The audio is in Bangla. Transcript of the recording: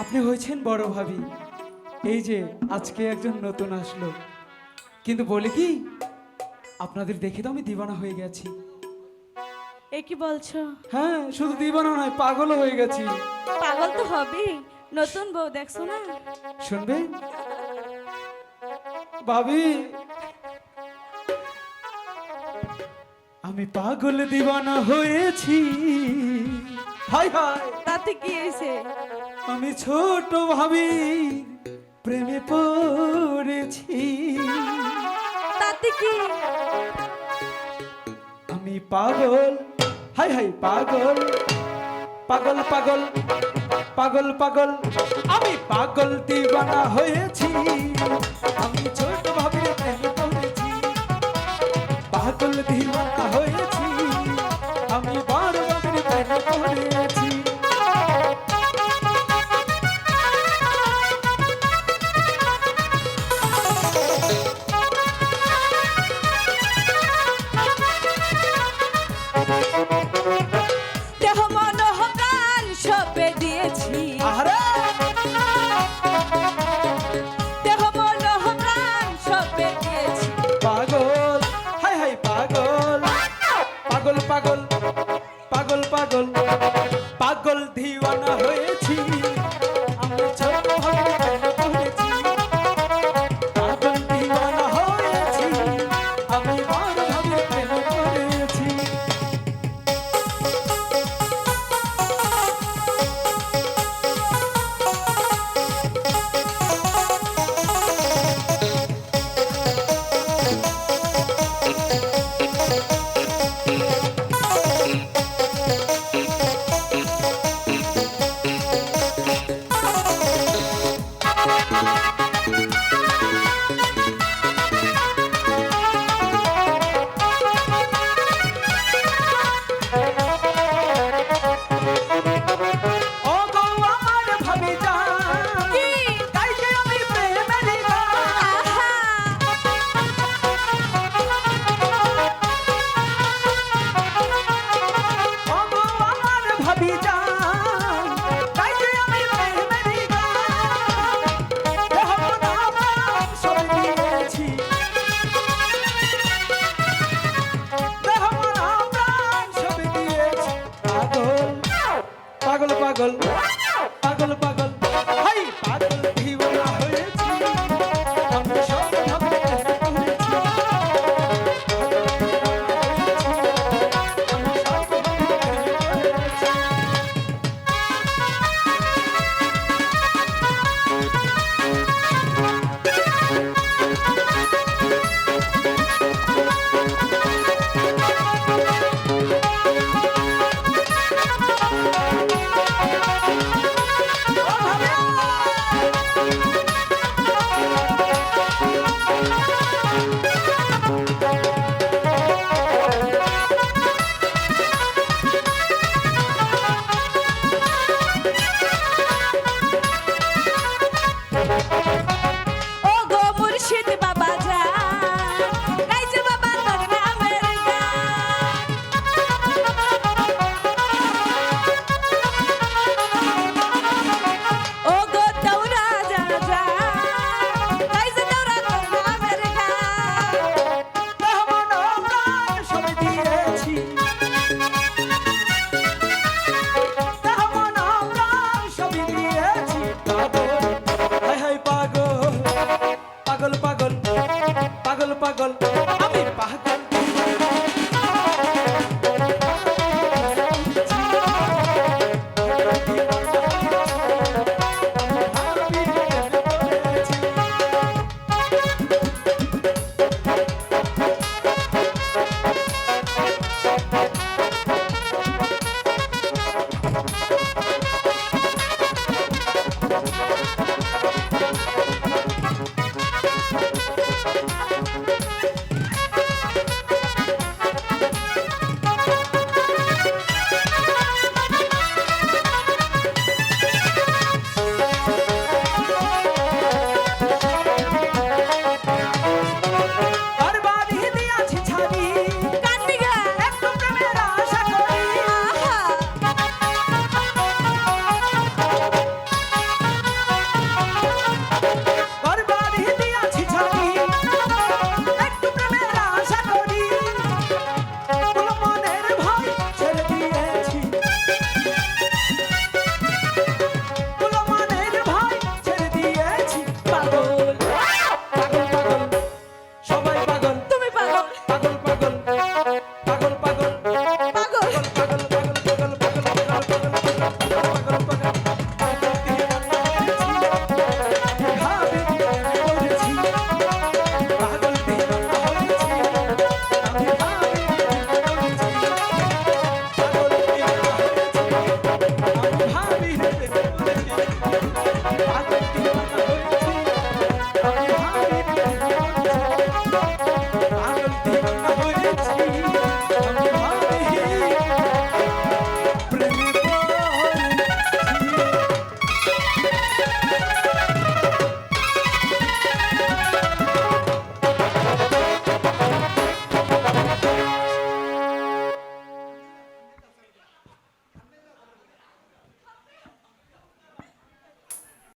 আপনি হয়েছেন বড় ভাবি। এই যে আজকে একজন নতুন আসলো। কিন্তু বলি কি আপনাদের দেখে তো আমি দিবানা হয়ে গেছি। এ কি বলছো? হ্যাঁ শুধু দিবানা নয় পাগলও হয়ে গেছি। পাগল তো হবে। নতুন বউ দেখছ না? শুনবে? ভাবি আমি পাগল দিবানা হয়েছি। হাই হাই। তাতে কি হয়েছে? আমি ছোট ভাবি প্রেমে পড়েছি। তাতে কি? আমি পাগল হাই হাই পাগল। পাগল পাগল পাগল পাগল। আমি পাগল দিবানা হয়েছি। আমি দেহ মন প্রাণ সবে দিয়েছি। আরে দেহ মন প্রাণ সবে দিয়েছি। পাগল হাই হাই পাগল। পাগল পাগল পাগল পাগল। পাগল দিওয়ানা হয়েছি পাগল পাগল আমাদের বাহাদুর